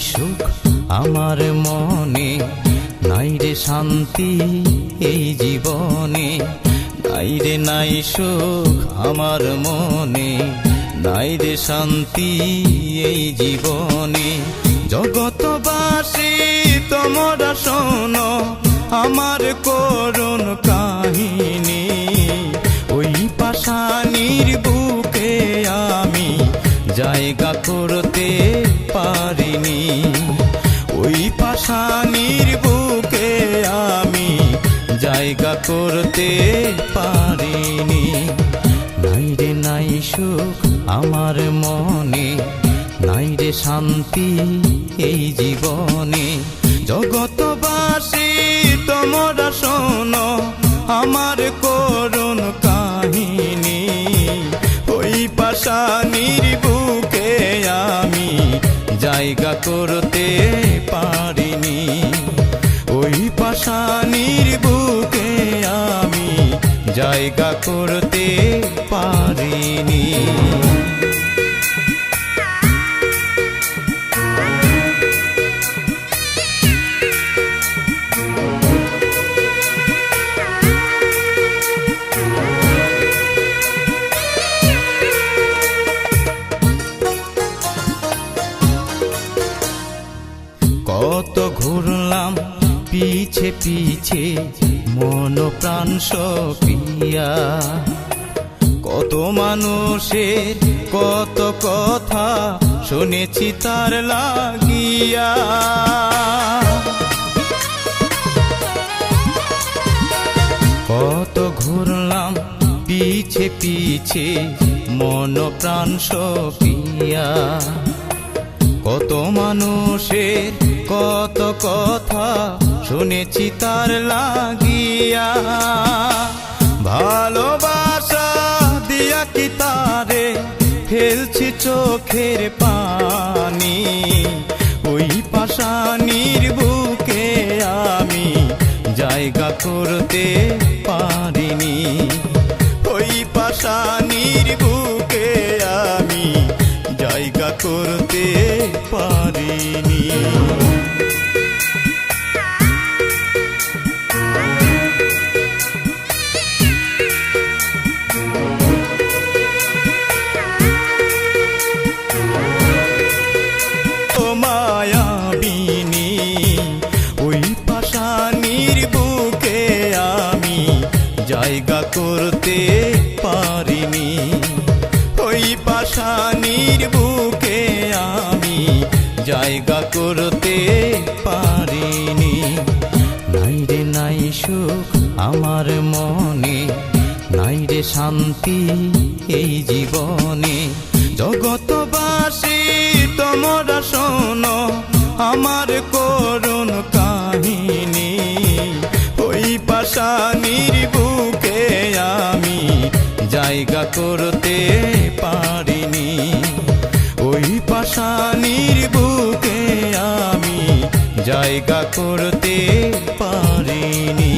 সুখ আমার মনে। নাই রে শান্তি এই জীবনে। নাই রে নাই সুখ আমার মনে। নাই রে শান্তি এই জীবনে। জগতবাসী তোমরা শোনো আমার করুণ কাহিনী। ওই পাশানির বুকে আমি জায়গা করতে জায়গা করতে পারিনি। নাই রে, নাই সুখ আমার মনে, নাই রে শান্তি এই জীবনে। জগতবাসী তোমরা শোনো আমার করুণ কাহিনী। ওই পাশানির বুকে আমি জায়গা করতে জায়গা করতে পারিনি। কত ঘুরলাম পিছে পিছে মন প্রাণ সপিয়া। কত মানুষের কত কথা শুনেছি তার লাগিয়া। কত ঘুরলাম পিছে পিছে মন প্রাণ সপিয়া। কত মানুষের কত কথা শুনেছি তার লাগিয়া। ভালোবাসা দিয়া কি তারে ফেলছি চোখের পানি? ওই পাশানির বুকে আমি জায়গা করতে পারিনি। ওই পাশানির বুকে আমি জায়গা করতে জায়গা করতে পারিনি। ওই পাশানির বুকে আমি জায়গা করতে পারিনি। নাই রে, নাই সুখ আমার মনে, নাই রে শান্তি এই জীবনে। জগতবাসী তোমরা শোনো আমার করুণ জায়গা করতে পারিনি। ওই পাশানির বুকে আমি জায়গা করতে পারিনি।